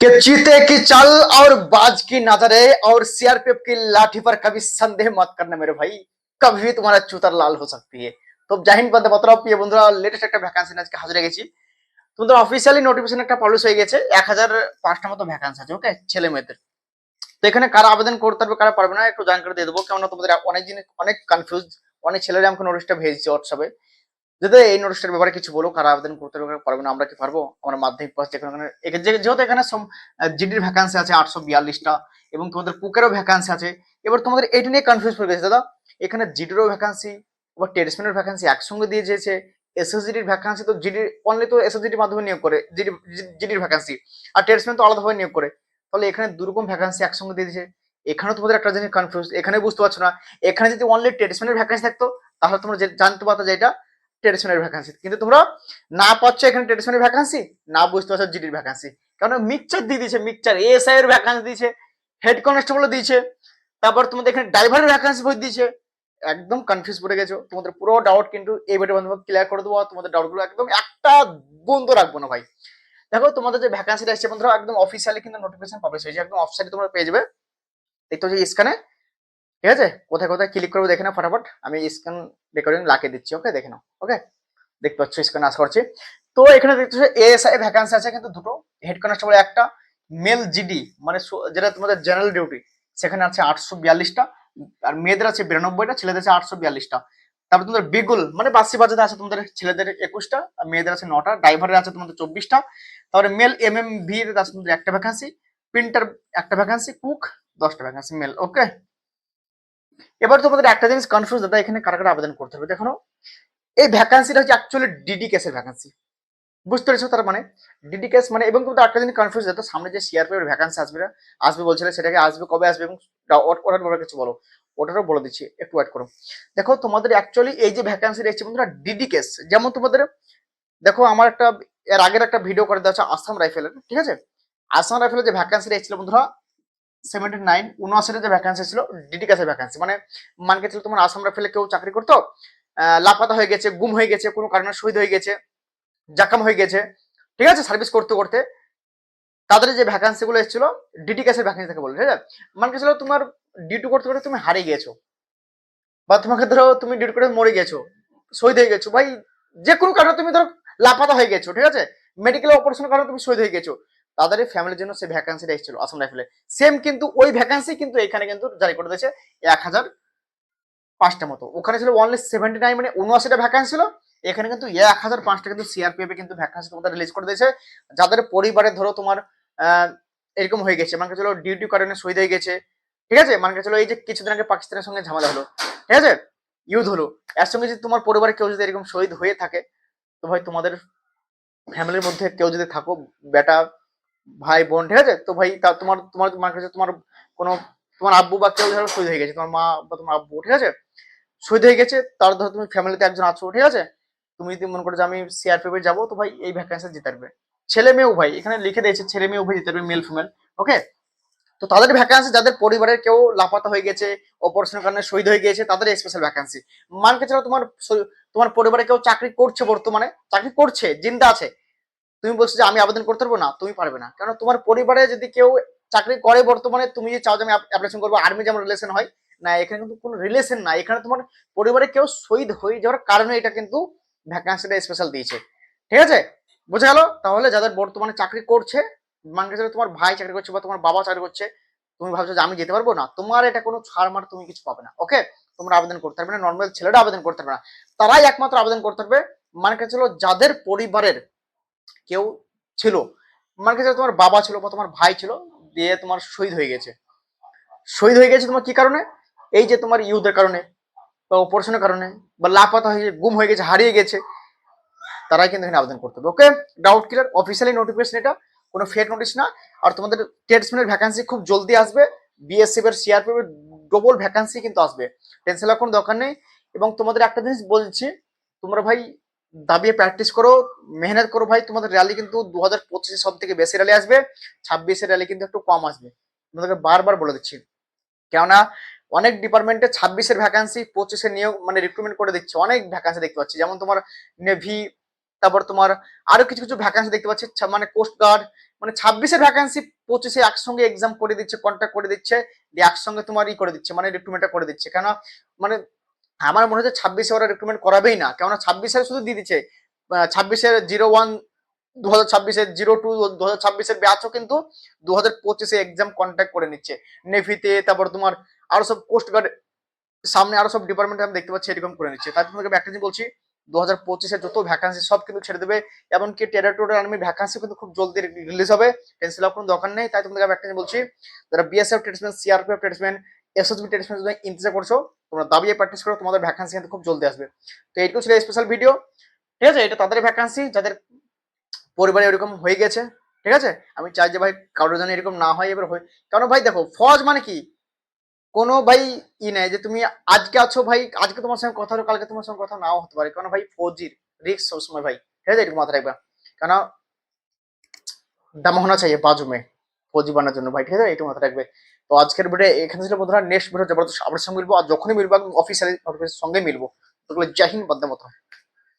कि चीते की चाल और बाज की नजरे और सीआरपीएफ की लाठी पर कभी संदेह मत करना मेरे भाई कभी भी तुम्हारा चूतर लाल हो सकती है তো জাহিন বন্দে মাত্র প্রিয় বন্ধুরা লেটেস্ট একটা ভ্যাকান্সি আজকে হাজির গেছি তোমাদের অফিসিয়ালি নোটিফিকেশন একটা পাবলিশ হয়ে গেছে এক হাজার পাঁচটা মতো ভ্যাকান্সি আছে ওকে ছেলে মেয়েদের তো এখানে কারা আবেদন করতে পারবে কারা পারবে না একটু জানকারি দিয়ে দেবো কেননা তোমাদের অনেক জিনিস অনেক কনফিউজ অনেক ছেলেরা আমাকে নোটিশটা ভেজেছে হোয়াটসঅ্যাপে যদি এই নোটিশটার ব্যাপারে কিছু বলো, কারা আবেদন করতে পারবে না, আমরা কি পারব? আমরা মাধ্যমিক পাস যেখানে যেহেতু এখানে জিডির ভ্যাকান্সি আছে আটশো বিয়াল্লিশটা, এবং তোমাদের কুকেরও ভ্যাকান্সি আছে, এবার তোমাদের এটা নিয়ে কনফিউজ হয়ে গেছে, দাদা। এখানে জিডিরও ভ্যাকান্সি বা টেরিসম্যানের ভ্যাকান্সি একসঙ্গে দিয়ে দিয়েছে এসএসজিডির ভ্যাকান্সি তো জিডি অনলি তো এসএসজিডির মাধ্যমে নিয়োগ করে জিডি জিডির ভ্যাকান্সি আর টেরিসম্যান তো আলাদাভাবে নিয়োগ করে। তাহলে এখানে দুরকম ভ্যাকান্সি একসঙ্গে দিয়ে দিয়েছে। এখানেও তোমাদের একটা জিনিস কনফিউজ এখানে বুঝতে পারছ না। এখানে যদি অনলি টেরিসম্যানের ভ্যাকান্সি থাকতো, তাহলে তোমরা জানতে পারতো যে এটা ট্রেডিশনের ভ্যাকান্সি কিন্তু তোমরা না পাচ্ছ এখানে ট্রেডিশনের ভ্যাকান্সি না বুঝতে পারছ জিডির ভ্যাকান্সি কারণ মিক্সচার দিয়ে দিয়েছে, মিক্সচার এএসআই এর ভ্যাকান্সি দিয়েছে হেড কনস্টেবল দিয়েছে, তারপর তোমাদের এখানে ড্রাইভারের ভ্যাকান্সি বই দিয়েছে। একদম কনফিউজ পড়ে গেছো। তোমাদের পুরো ডাউট কিন্তু এই ভিডিও মাধ্যমে ক্লিয়ার করে দেবো তোমাদের ডাউটগুলো একদম একটা বন্ধ রাখব না ভাই। দেখো, তোমাদের যে ভ্যাকান্সিটা এসছে বন্ধুরা, একদম অফিসিয়ালি কিন্তু নোটিফিকেশন পাবলিশ হয়েছে। একদম অফসাইটে তোমরা পেয়ে যাবে। দেখতে হচ্ছে স্ক্যানে ঠিক আছে? কোথায় কোথায় ক্লিক করব দেখে নাও ফটাফট। আমি স্ক্যান রেকর্ডিং লাগিয়ে দিচ্ছি ওকে দেখে নাও ওকে দেখতে পাচ্ছ স্ক্যান আশা করছি। তো এখানে দেখতে পাচ্ছ এএসআই ভ্যাকান্সি আছে, কিন্তু দুটো। হেড কনস্টেবল একটা মেল জিডি মানে যেটা তোমাদের জেনারেল ডিউটি সেখানে আছে আটশো বিয়াল্লিশটা, আর মেয়েদের আছে বিরানব্বইটা, ছেলেদের আছে আটশো বিয়াল্লিশটা। তারপর তোমাদের বিগুল মানে বাসি বাজাতে আছে তোমাদের ছেলেদের একুশটা, আর মেয়েদের আছে নটা ড্রাইভারের আছে তোমাদের চব্বিশটা। তারপরে মেল এম এম ভি আছে তোমাদের একটা ভ্যাকান্সি প্রিন্টার একটা ভ্যাকান্সি কুক দশটা ভ্যাকান্সি মেল ওকে এবার তোমাদের একটা জিনিস কনফিউজ দাদা, এখানে কারা কারা আবেদন করতে হবে? দেখো, এই ভ্যাকান্সিটা হচ্ছে অ্যাকচুয়ালি ডিডি কেসের ভ্যাকান্সি বুঝতে পেরেছ তার মানে? ডিডি কেস মানে এবং তোমাদের একটা জিনিস কনফিউজ দাদা, সামনে যে সিআরপি এর ভ্যাকান্সি আসবে না, আসবে বলছিলে, সেটাকে আসবে, কবে আসবে, এবং ওটার ব্যাপারে কিছু বলো। ওটারও বলে দিচ্ছি, একটু ওয়েট করো। দেখো, তোমাদের অ্যাকচুয়ালি এই যে ভ্যাকান্সি রয়েছে বন্ধুরা ডিডি কেস যেমন তোমাদের, দেখো, আমার একটা, এর আগের একটা ভিডিও করে দেওয়া হচ্ছে আসাম রাইফেলের, ঠিক আছে? আসাম রাইফেলের যে ভ্যাকান্সি এসেছিল বন্ধুরা সেভেন্টি নাইন উনআশির যে ভ্যাকান্সি ছিল ডিডি কাসের ভ্যাকান্সি মানে মান গেছিল তোমার আসাম রাইফেলে কেউ চাকরি করতো লাপাতা হয়ে গেছে, গুম হয়ে গেছে, কোনো কারণে শহীদ হয়ে গেছে, জাকাম হয়ে গেছে। ঠিক আছে সার্ভিস করতে করতে তাদের যে ভ্যাকান্সি গুলো এসেছিল ডিডি কাসের ভ্যাকান্সি থেকে বলে ঠিক আছে? মান গেছিল তোমার ডিউটি করতে করতে তুমি হারিয়ে গেছো। বা তোমাকে ধরো তুমি ডিউটি করে মরে গেছো, শহীদ হয়ে গেছো। ভাই, যে কোনো কারণে তুমি ধরো লাপাতা হয়ে গেছো, ঠিক আছে? মেডিকেল অপারেশনের কারণে তুমি শহীদ হয়ে গেছো। তাদের ফ্যামিলির জন্য সেই ভ্যাকান্সিটা এসেছিল আসাম রাইফেলে সেম কিন্তু ওই ভ্যাকান্সি কিন্তু এখানে কিন্তু জারি করে দিয়েছে এক হাজার পাঁচটা মতো। ওখানে ছিল অনলি সেভেন্টি নাইন মানে উনআশিটা ভ্যাকান্সি ছিল। এখানে কিন্তু এক হাজার পাঁচটা কিন্তু সিআরপিএফ কিন্তু ভ্যাকান্সি তোমাদের রিলিজ করে দিয়েছে। যাদের পরিবারে ধরো তোমার এরকম হয়ে গেছে মানে চলো ডিউটি কারণে শহীদ হয়ে গেছে, ঠিক আছে? মানে চলো এই যে কিছুদিন আগে পাকিস্তানের সঙ্গে ঝামেলা হলো, ঠিক আছে? ইউথ হলো। এর সঙ্গে যদি তোমার পরিবারে কেউ যদি এরকম শহীদ হয়ে থাকে, তো ভাই তোমাদের ফ্যামিলির মধ্যে কেউ যদি থাকো, বেটা ভাই বোন ঠিক আছে? তো ভাই তোমার তোমার মানে কাছে তোমার কোনো, তোমার আব্বু বা কেউ ধরো শহীদ হয়ে গেছে, তোমার মা বা তোমার আব্বু, ঠিক আছে? শহীদ হয়ে গেছে, তার ধরো তুমি ফ্যামিলিতে একজন আছো, ঠিক আছে? তুমি যদি মনে করো যে আমি সিআরপিএফ যাব, তো ভাই এই ভ্যাকান্সি জিতে পারবে। ছেলে মেয়েও ভাই, এখানে লিখে দিয়েছে, ছেলে মেয়ে উভয় জিতে পারবে মেল ফিমেল ওকে তো তাদের ভ্যাকান্সি যাদের পরিবারের কেউ লাপাতা হয়ে গেছে অপারেশনের কারণে শহীদ হয়ে গিয়েছে তাদের স্পেশাল ভ্যাকান্সি মানকে ছাড়া তোমার তোমার পরিবারে কেউ চাকরি করছে বর্তমানে? চাকরি করছে, জিন্দা আছে। তুমি বলছো যে আমি আবেদন করতে পারব? না, তুমি পারবে না। কারণ তোমার পরিবারে যদি কেউ চাকরি করে বর্তমানে, তুমি যে চাও যে আমি অ্যাপ্লিকেশন করব আর্মি যেমন রিলেশন হয়, না, এখানে কিন্তু কোনো রিলেশন না এখানে তোমার পরিবারে কেউ শহীদ হয়ে যাওয়ার কারণে এটা কিন্তু ভ্যাকান্সিটা স্পেশাল দিয়েছে। ঠিক আছে? বুঝে গেল? তাহলে যাদের বর্তমানে চাকরি করছে মানে তোমার ভাই চাকরি করছে বা তোমার বাবা চাকরি করছে, তুমি ভাবছ যে আমি যেতে পারব? না, তোমার এটা কোনো ছাড় মার তুমি কিছু পাবে না। ওকে তোমরা আবেদন করতে পারবে না নর্মাল ছেলেরা আবেদন করতে পারবে না। তারাই একমাত্র আবেদন করতে পারবে। মানে ছিল যাদের পরিবারের কেউ ছিল। মানে তোমার বাবা ছিল বা তোমার ভাই ছিল দিয়ে তোমার শহীদ হয়ে গেছে। শহীদ হয়ে গেছে তোমার কি কারণে? এই যে তোমার ইউথের কারণে বা অপারেশনের কারণে বা লাপাতা হয়ে, গুম হয়ে গেছে, হারিয়ে গেছে, তারাই কিন্তু এখানে আবেদন করতে হবে okay doubt clear officially notification এটা, কোনো ফেক নোটিশ না। আর তোমাদের টেটসম্যানের ভ্যাকান্সি খুব জলদি আসবে বিএসএফ এর সিআরপি এর ডবল ভ্যাকান্সি কিন্তু আসবে। টেনশন কোনো দরকার নেই। এবং তোমাদের একটা জিনিস বলছি, তোমরা ভাই দাবিয়ে প্র্যাকটিস করো, মেহনত করো ভাই, তোমাদের র্যালি কিন্তু দু হাজার পঁচিশে সব থেকে বেশি র্যালি আসবে ছাব্বিশের র্যালি কিন্তু একটু কম আসবে। তোমাদেরকে বারবার বলে দিচ্ছি। কেননা, অনেক ডিপার্টমেন্টে ছাব্বিশের ভ্যাকান্সি পঁচিশে নিয়োগ মানে রিক্রুটমেন্ট করে দিচ্ছে। অনেক ভ্যাকান্সি দেখতে পাচ্ছি। যেমন তোমার নেভি তারপর তোমার আরও কিছু কিছু ভ্যাকান্সি দেখতে পাচ্ছি। মানে কোস্ট গার্ড মানে ছাব্বিশের ভ্যাকান্সি পঁচিশে একসঙ্গে এক্সাম করে দিচ্ছে কন্ট্যাক্ট করে দিচ্ছে, দিয়ে একসঙ্গে তোমার ই করে দিচ্ছে মানে রিক্রুটমেন্টটা করে দিচ্ছে। কেন মানে আমার মনে হচ্ছে ছাব্বিশে ওরা রিক্রুটমেন্ট করাবেই না। কেননা ছাব্বিশের শুধু দিয়ে দিচ্ছে ছাব্বিশের জিরো ওয়ান দু হাজার ছাব্বিশের জিরো টু দু হাজার ছাব্বিশের ব্যাচও কিন্তু দু হাজার পঁচিশে এক্সাম কন্ট্যাক্ট করে নিচ্ছে। নেভিতে, তারপর তোমার আরও সব কোস্ট গার্ড সামনে আরও সব ডিপার্টমেন্ট আমি দেখতে পাচ্ছি এরকম করে নিচ্ছে। তাই তোমাকে একটা জিনিস বলছি দু হাজার পঁচিশে যত ভ্যাকান্সি সব কিন্তু ছেড়ে দেবে, এমনকি টেরিটোরিয়াল আর্মি ভ্যাকান্সি কিন্তু খুব জলদি রিলিজ হবে টেন্সিল কোনো দরকার নেই। তাই তোমাকে আমি একটা বলছি, যারা BSF tradesman CRPF tradesman SSB tradesman যদি ইন্তজার করছ, তোমরা দাবিয়ে প্র্যাকটিস করো, তোমাদের ভ্যাকান্সি কিন্তু খুব জলদি আসবে। তো এইটুকু ছিল স্পেশাল ভিডিও ঠিক আছে, এটা তাদের ভ্যাকান্সি যাদের পরিবারে এরকম হয়ে গেছে, ঠিক আছে? আমি চাই যে ভাই কারোর যেন এরকম না হয়, এবার হয় কারণ ভাই দেখো, ফজ মানে কি? কোনো ভাই ই নেই যে তুমি আজকে আছো ভাই, আজকে তোমার সঙ্গে কথা হলো, কালকে তোমার সঙ্গে কথা নাও হতে পারে। কারণ ভাই ফৌজির রিক্স সবসময় ভাই। ঠিক আছে এটুকু মাথায় রাখবা। কেন দাম হোনা চাই বাজু মে ফৌজি বানার জন্য। ভাই, ঠিক আছে? এটা মাথায় রাখবে। তো আজকের ভিডিও এখানে ছিল বন্ধুরা। নেক্সট ভিডিও জবরদস্ত আপনার সঙ্গে মিলবো। আর যখনই মিলবো অফিসিয়ালি অফিসের সঙ্গে মিলবো। তো জাহিন হিন্দ, বন্দে মতো